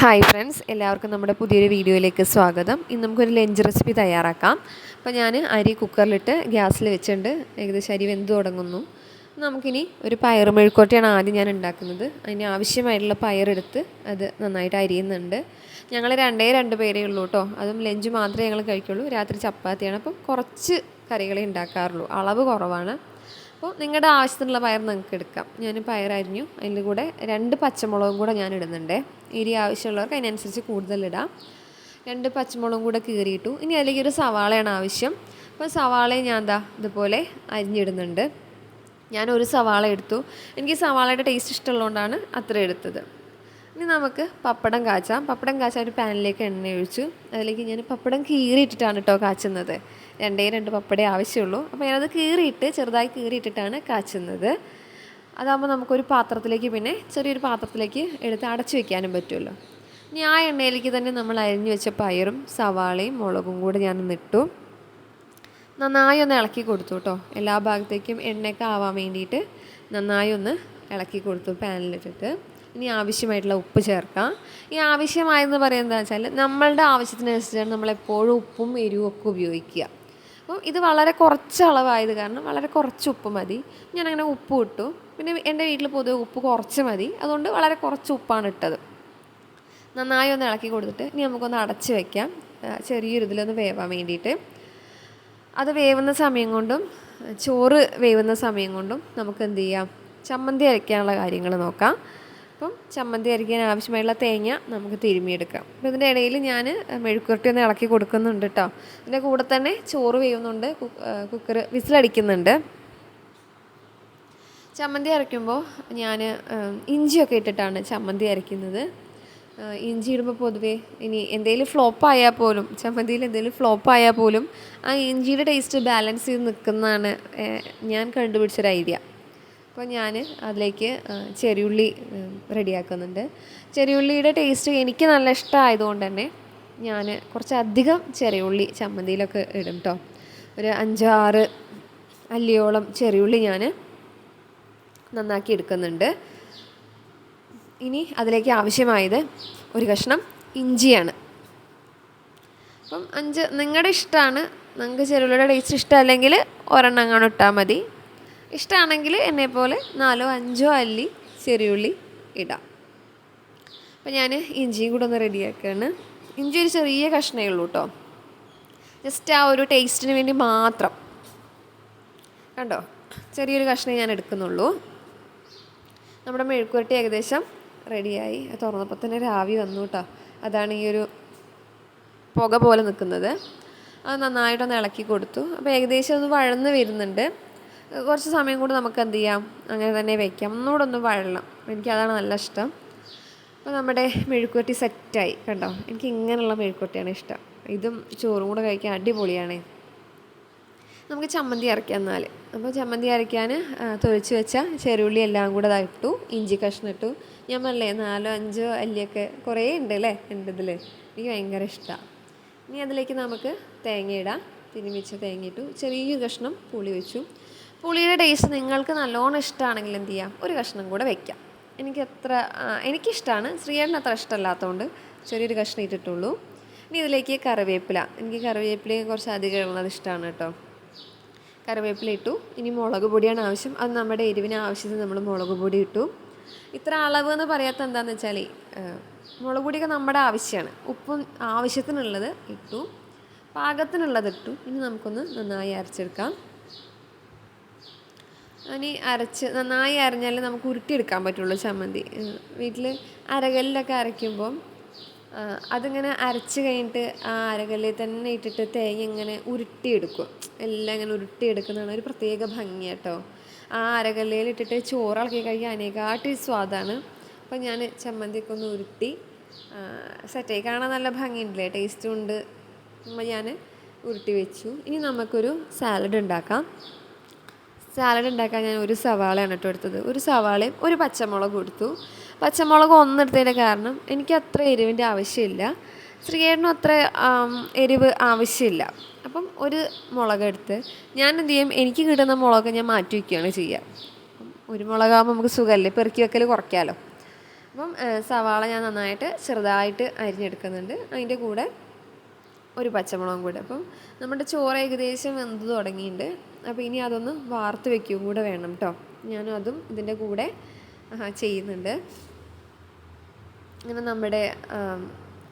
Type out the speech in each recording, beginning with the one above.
Hi friends എല്ലാവർക്കും നമ്മുടെ പുതിയൊരു വീഡിയോയിലേക്ക് സ്വാഗതം. ഇന്ന് നമുക്കൊരു ലഞ്ച് റെസിപ്പി തയ്യാറാക്കാം. അപ്പോൾ ഞാൻ അരി കുക്കറിലിട്ട് ഗ്യാസിൽ വെച്ചിട്ടുണ്ട്. ഏകദേശം അരി വെന്ത് തുടങ്ങുന്നു. നമുക്കിനി ഒരു പയർ മെഴുക്കോട്ടയാണ് ആദ്യം ഞാൻ ഉണ്ടാക്കുന്നത്. അതിന് ആവശ്യമായിട്ടുള്ള പയറെടുത്ത് അത് നന്നായിട്ട് അരിയുന്നുണ്ട്. ഞങ്ങൾ രണ്ടേ രണ്ട് പേരേ ഉള്ളൂ കേട്ടോ. അതും ലഞ്ച് മാത്രമേ ഞങ്ങൾ കഴിക്കുള്ളൂ. രാത്രി ചപ്പാത്തിയാണ്. അപ്പം കുറച്ച് കറികളെ ഉണ്ടാക്കാറുള്ളൂ. അളവ് കുറവാണ്. അപ്പോൾ നിങ്ങളുടെ ആവശ്യത്തിനുള്ള പയർ നിങ്ങൾക്ക് എടുക്കാം. ഞാൻ പയർ അരിഞ്ഞു. അതിന്റെ കൂടെ രണ്ട് പച്ചമുളകും കൂടെ ഞാൻ ഇടുന്നുണ്ട്. എരി ആവശ്യമുള്ളവർക്ക് അതിനനുസരിച്ച് കൂടുതലിടാം രണ്ട് പച്ചമുളകും കൂടെ കീറിയിട്ടു. ഇനി അതിലേക്ക് ഒരു സവാളയാണ് ആവശ്യം. അപ്പോൾ സവാളയെ ഞാൻ എന്താ ഇതുപോലെ അരിഞ്ഞിടുന്നുണ്ട്. ഞാൻ ഒരു സവാള എടുത്തു. എനിക്ക് സവാളയുടെ ടേസ്റ്റ് ഇഷ്ടമുള്ളതുകൊണ്ടാണ് അത്ര എടുത്തത്. ഇനി നമുക്ക് പപ്പടം കാച്ചാം. പപ്പടം കാച്ചാൻ ഒരു പാനിലേക്ക് എണ്ണ ഒഴിച്ചു. അതിലേക്ക് ഞാൻ പപ്പടം കീറിയിട്ടിട്ടാണ് കേട്ടോ കാച്ചുന്നത്. രണ്ടേ രണ്ട് പപ്പടേ ആവശ്യമുള്ളൂ. അപ്പോൾ ഞാനത് കീറിയിട്ട് ചെറുതായി കീറിയിട്ടിട്ടാണ് കാച്ചുന്നത്. അതാകുമ്പോൾ നമുക്കൊരു പാത്രത്തിലേക്ക് പിന്നെ ചെറിയൊരു പാത്രത്തിലേക്ക് എടുത്ത് അടച്ചു വെക്കാനും പറ്റുമല്ലോ. ഇനി ആ എണ്ണയിലേക്ക് തന്നെ നമ്മൾ അരിഞ്ഞു വെച്ച പയറും സവാളയും മുളകും കൂടെ ഞാൻ ഇട്ടു. നന്നായി ഒന്ന് ഇളക്കി കൊടുത്തു കേട്ടോ എല്ലാ ഭാഗത്തേക്കും എണ്ണയൊക്കെ ആവാൻ വേണ്ടിയിട്ട് നന്നായി ഒന്ന് ഇളക്കി കൊടുത്തു പാനിലിട്ടിട്ട്. ഇനി ആവശ്യമായിട്ടുള്ള ഉപ്പ് ചേർക്കാം. ഈ ആവശ്യമായെന്ന് പറയുന്നത് വെച്ചാൽ നമ്മളുടെ ആവശ്യത്തിനനുസരിച്ചാണ് നമ്മളെപ്പോഴും ഉപ്പും എരിവും ഒക്കെ ഉപയോഗിക്കുക. അപ്പം ഇത് വളരെ കുറച്ച് അളവായത് കാരണം വളരെ കുറച്ച് ഉപ്പ് മതി. ഞാനങ്ങനെ ഉപ്പ് ഇട്ടു. പിന്നെ എന്റെ വീട്ടിൽ പൊതുവെ ഉപ്പ് കുറച്ച് മതി. അതുകൊണ്ട് വളരെ കുറച്ച് ഉപ്പാണ് ഇട്ടത്. നന്നായി ഒന്ന് ഇളക്കി കൊടുത്തിട്ട് ഇനി നമുക്കൊന്ന് അടച്ച് വയ്ക്കാം ചെറിയൊരു ഇതിലൊന്ന് വേവാൻ വേണ്ടിയിട്ട്. അത് വേവുന്ന സമയം കൊണ്ടും ചോറ് വേവുന്ന സമയം കൊണ്ടും നമുക്ക് എന്ത് ചെയ്യാം? ചമ്മന്തി അരയ്ക്കാനുള്ള കാര്യങ്ങൾ നോക്കാം. അപ്പം ചമ്മന്തി അരിക്കാൻ ആവശ്യമായുള്ള തേങ്ങ നമുക്ക് തിരുമിയെടുക്കാം അപ്പോൾ ഇതിന്റെ ഇടയിൽ ഞാൻ മെഴുക്കുരട്ടി ഒന്ന് ഇളക്കി കൊടുക്കുന്നുണ്ട് കേട്ടോ ഇതിന്റെ കൂടെ തന്നെ ചോറ് വേവുന്നുണ്ട് കുക്കർ വിസിലടിക്കുന്നുണ്ട്. ചമ്മന്തി അരയ്ക്കുമ്പോൾ ഞാൻ ഇഞ്ചിയൊക്കെ ഇട്ടിട്ടാണ് ചമ്മന്തി അരയ്ക്കുന്നത്. ഇഞ്ചി ഇടുമ്പോൾ പൊതുവേ ഇനി എന്തെങ്കിലും ഫ്ലോപ്പ് ആയാൽ പോലും ചമ്മന്തിയിൽ എന്തെങ്കിലും ഫ്ലോപ്പ് ആയാൽ പോലും ആ ഇഞ്ചിയുടെ ടേസ്റ്റ് ബാലൻസ് ചെയ്ത് നിൽക്കുന്നതാണ് ഞാൻ കണ്ടുപിടിച്ചൊരു ഐഡിയ അപ്പോൾ ഞാൻ അതിലേക്ക് ചെറിയുള്ളി റെഡിയാക്കുന്നുണ്ട്. ചെറിയുള്ളിയുടെ ടേസ്റ്റ് എനിക്ക് നല്ല ഇഷ്ടമായതുകൊണ്ട് തന്നെ ഞാൻ കുറച്ചധികം ചെറിയുള്ളി ചമ്മന്തിയിലൊക്കെ ഇടും കേട്ടോ ഒരു അഞ്ചാറ് അല്ലിയോളം ചെറിയുള്ളി ഞാൻ നന്നാക്കി എടുക്കുന്നുണ്ട്. ഇനി അതിലേക്ക് ആവശ്യമായത് ഒരു കഷ്ണം ഇഞ്ചിയാണ്. അപ്പം അഞ്ച് നിങ്ങളുടെ ഇഷ്ടമാണ് നിങ്ങൾക്ക് ചെറുള്ളിയുടെ ടേസ്റ്റ് ഇഷ്ടമല്ലെങ്കിൽ ഒരെണ്ണം അങ്ങനെ ഇട്ടാൽ മതി. ഇഷ്ടമാണെങ്കിൽ എന്നെപ്പോലെ നാലോ അഞ്ചോ അല്ലി ചെറിയുള്ളി ഇടാം. അപ്പം ഞാൻ ഇഞ്ചിയും കൂടെ ഒന്ന് റെഡിയാക്കുകയാണ്. ഇഞ്ചി ഒരു ചെറിയ കഷ്ണമേ ഉള്ളൂ കേട്ടോ. ജസ്റ്റ് ആ ഒരു ടേസ്റ്റിന് വേണ്ടി മാത്രം. കണ്ടോ? ചെറിയൊരു കഷ്ണം ഞാൻ എടുക്കുന്നുള്ളൂ. നമ്മുടെ മെഴുക്കുവരട്ടി ഏകദേശം റെഡിയായി. അത് തുറന്നപ്പോൾ തന്നെ രാവി വന്നു കേട്ടോ. അതാണ് ഈ ഒരു പുക പോലെ നിൽക്കുന്നത്. അത് നന്നായിട്ടൊന്ന് ഇളക്കി കൊടുത്തു. അപ്പോൾ ഏകദേശം ഒന്ന് വഴന്ന് വരുന്നുണ്ട്. കുറച്ച് സമയം കൂടി നമുക്ക് എന്ത് ചെയ്യാം? അങ്ങനെ തന്നെ വയ്ക്കാം ഒന്നുകൂടെ ഒന്ന് വഴണം. എനിക്കതാണ് നല്ല ഇഷ്ടം. അപ്പോൾ നമ്മുടെ മെഴുക്കുവരട്ടി സെറ്റായി. കണ്ടോ? എനിക്ക് ഇങ്ങനെയുള്ള മെഴുക്കുവരട്ടിയാണ് ഇഷ്ടം. ഇതും ചോറും കൂടെ കഴിക്കാൻ അടിപൊളിയാണേ. നമുക്ക് ചമ്മന്തി അരയ്ക്കാം എന്നാൽ അപ്പോൾ ചമ്മന്തി അരയ്ക്കാൻ തൊഴിച്ച് വെച്ച ചെറുള്ളി എല്ലാം കൂടെ ഇട്ടു. ഇഞ്ചി കഷ്ണം ഇട്ടു. ഞാൻ പറഞ്ഞില്ലേ നാലോ അഞ്ചോ അല്ലിയൊക്കെ കുറേ ഉണ്ട് അല്ലേ എന്റെ ഇതിൽ എനിക്ക് ഭയങ്കര ഇഷ്ടമാണ് ഇനി അതിലേക്ക് നമുക്ക് തേങ്ങ ഇടാം. തിരുമിച്ച തേങ്ങ ഇട്ടു. ചെറിയൊരു കഷ്ണം പുളി വെച്ചു പുളിയുടെ ടേസ്റ്റ് നിങ്ങൾക്ക് നല്ലോണം ഇഷ്ടമാണെങ്കിൽ എന്ത് ചെയ്യാം? ഒരു കഷ്ണം കൂടെ വെക്കാം. എനിക്ക് അത്ര എനിക്കിഷ്ടമാണ് ശ്രീയേട്ടന് അത്ര ഇഷ്ടമല്ലാത്തതുകൊണ്ട് ചെറിയൊരു കഷ്ണം ഇട്ടിട്ടുള്ളൂ. ഇനി ഇതിലേക്ക് കറിവേപ്പില. എനിക്ക് കറിവേപ്പിലയും കുറച്ച് അധികം ഉള്ളത് ഇഷ്ടമാണ് കേട്ടോ. കറിവേപ്പില ഇട്ടു. ഇനി മുളക് പൊടിയാണ് ആവശ്യം. അത് നമ്മുടെ എരിവിന് ആവശ്യത്തിന് നമ്മൾ മുളക് പൊടി ഇട്ടു. ഇത്ര അളവ് എന്ന് പറയാത്ത എന്താണെന്ന് വെച്ചാൽ മുളക് പൊടിയൊക്കെ നമ്മുടെ ആവശ്യമാണ് ഉപ്പും ആവശ്യത്തിനുള്ളത് ഇട്ടു. പാകത്തിനുള്ളത് ഇട്ടു. ഇനി നമുക്കൊന്ന് നന്നായി അരച്ചെടുക്കാം. ഇനി അരച്ച് നന്നായി അരഞ്ഞാൽ നമുക്ക് ഉരുട്ടിയെടുക്കാൻ പറ്റുള്ളൂ ചമ്മന്തി. വീട്ടിൽ അരകല്ലിലൊക്കെ അരയ്ക്കുമ്പം അതിങ്ങനെ അരച്ച് കഴിഞ്ഞിട്ട് ആ അരകല്ലിൽ തന്നെ ഇട്ടിട്ട് തേങ്ങ ഇങ്ങനെ ഉരുട്ടിയെടുക്കും. എല്ലാം ഇങ്ങനെ ഉരുട്ടിയെടുക്കുന്നതാണ് ഒരു പ്രത്യേക ഭംഗി കേട്ടോ. ആ അരകല്ലിൽ ഇട്ടിട്ട് ചോറിളക്കി കഴിക്കാൻ അനേകാട്ടി സ്വാദാണ്. അപ്പം ഞാൻ ചമ്മന്തിയൊക്കെ ഒന്ന് ഉരുട്ടി സെറ്റായി കാണാൻ നല്ല ഭംഗിയുണ്ടല്ലേ? ടേസ്റ്റും ഉണ്ട്. അപ്പം ഞാൻ ഉരുട്ടി വെച്ചു. ഇനി നമുക്കൊരു സാലഡ് ഉണ്ടാക്കാം. സാലഡ് ഉണ്ടാക്കാൻ ഞാൻ ഒരു സവാളയാണ് കേട്ടോ എടുത്തത്. ഒരു സവാളയും ഒരു പച്ചമുളക് എടുത്തു പച്ചമുളക് ഒന്നെടുത്തതിന്റെ കാരണം എനിക്ക് അത്ര എരിവിന്റെ ആവശ്യമില്ല. ശ്രീകേടിനും അത്ര എരിവ് ആവശ്യമില്ല. അപ്പം ഒരു മുളക് എടുത്ത് ഞാൻ എന്ത് ചെയ്യും? എനിക്ക് കിട്ടുന്ന മുളക് ഞാൻ മാറ്റി വയ്ക്കുകയാണ് ചെയ്യുക. ഒരു മുളകാകുമ്പോൾ നമുക്ക് സുഖമല്ലേ? പെറുക്കി വെക്കൽ കുറയ്ക്കാമല്ലോ അപ്പം സവാള ഞാൻ നന്നായിട്ട് ചെറുതായിട്ട് അരിഞ്ഞെടുക്കുന്നുണ്ട്. അതിന്റെ കൂടെ ഒരു പച്ചമുളകും കൂടെ. അപ്പം നമ്മുടെ ചോറ് ഏകദേശം വെന്ത് തുടങ്ങിയിട്ടുണ്ട്. അപ്പോൾ ഇനി അതൊന്ന് വാർത്ത് വെക്കുകയും കൂടെ വേണം കേട്ടോ ഞാനും അതും ഇതിന്റെ കൂടെ ചെയ്യുന്നുണ്ട്. അങ്ങനെ നമ്മുടെ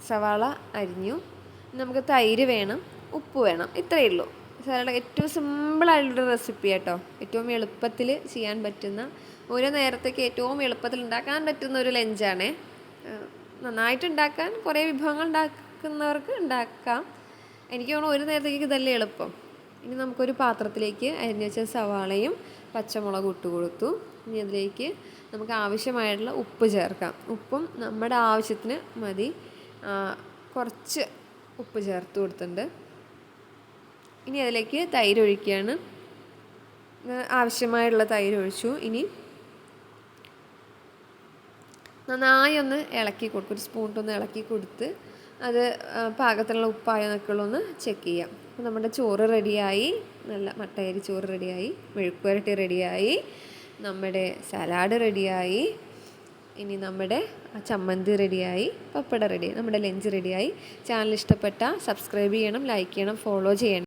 സവാള അരിഞ്ഞു. നമുക്ക് തൈര് വേണം ഉപ്പ് വേണം ഇത്രയേ ഉള്ളൂ. സാറേ ഏറ്റവും സിമ്പിളായിട്ടുള്ള റെസിപ്പി കേട്ടോ ഏറ്റവും എളുപ്പത്തിൽ ചെയ്യാൻ പറ്റുന്ന ഒരു നേരത്തേക്ക് ഏറ്റവും എളുപ്പത്തിൽ ഉണ്ടാക്കാൻ പറ്റുന്ന ഒരു ലഞ്ചാണേ. നന്നായിട്ട് ഉണ്ടാക്കാൻ കുറേ വിഭവങ്ങൾ ഉണ്ടാക്കുന്നവർക്ക് ഉണ്ടാക്കാം. എനിക്ക് തോന്നുന്നു ഒരു നേരത്തേക്ക് ഇതല്ലേ എളുപ്പം. ഇനി നമുക്കൊരു പാത്രത്തിലേക്ക് അരിഞ്ഞു വെച്ച സവാളയും പച്ചമുളകും ഇട്ട് കൊടുത്തു. ഇനി അതിലേക്ക് നമുക്ക് ആവശ്യമായിട്ടുള്ള ഉപ്പ് ചേർക്കാം. ഉപ്പും നമ്മുടെ ആവശ്യത്തിന് മതി. കുറച്ച് ഉപ്പ് ചേർത്ത് കൊടുത്തിട്ടുണ്ട്. ഇനി അതിലേക്ക് തൈര് ഒഴിക്കുകയാണ്. ആവശ്യമായുള്ള തൈര് ഒഴിച്ചു. ഇനി നന്നായി ഒന്ന് ഇളക്കി കൊടുക്കും. ഒരു സ്പൂൺ ഒന്ന് ഇളക്കി കൊടുത്ത് അത് പാകത്തിനുള്ള ഉപ്പായോ എന്നൊക്കെയുള്ള ഒന്ന് ചെക്ക് ചെയ്യാം. അപ്പോൾ നമ്മുടെ ചോറ് റെഡിയായി നല്ല മട്ടയരി ചോറ് റെഡിയായി മെഴുക്കുവരട്ടി റെഡിയായി നമ്മുടെ സലാഡ് റെഡിയായി ഇനി നമ്മുടെ ചമ്മന്തി റെഡിയായി പപ്പട റെഡിയായി നമ്മുടെ ലഞ്ച് റെഡിയായി ചാനൽ ഇഷ്ടപ്പെട്ട സബ്സ്ക്രൈബ് ചെയ്യണം ലൈക്ക് ചെയ്യണം ഫോളോ ചെയ്യണം.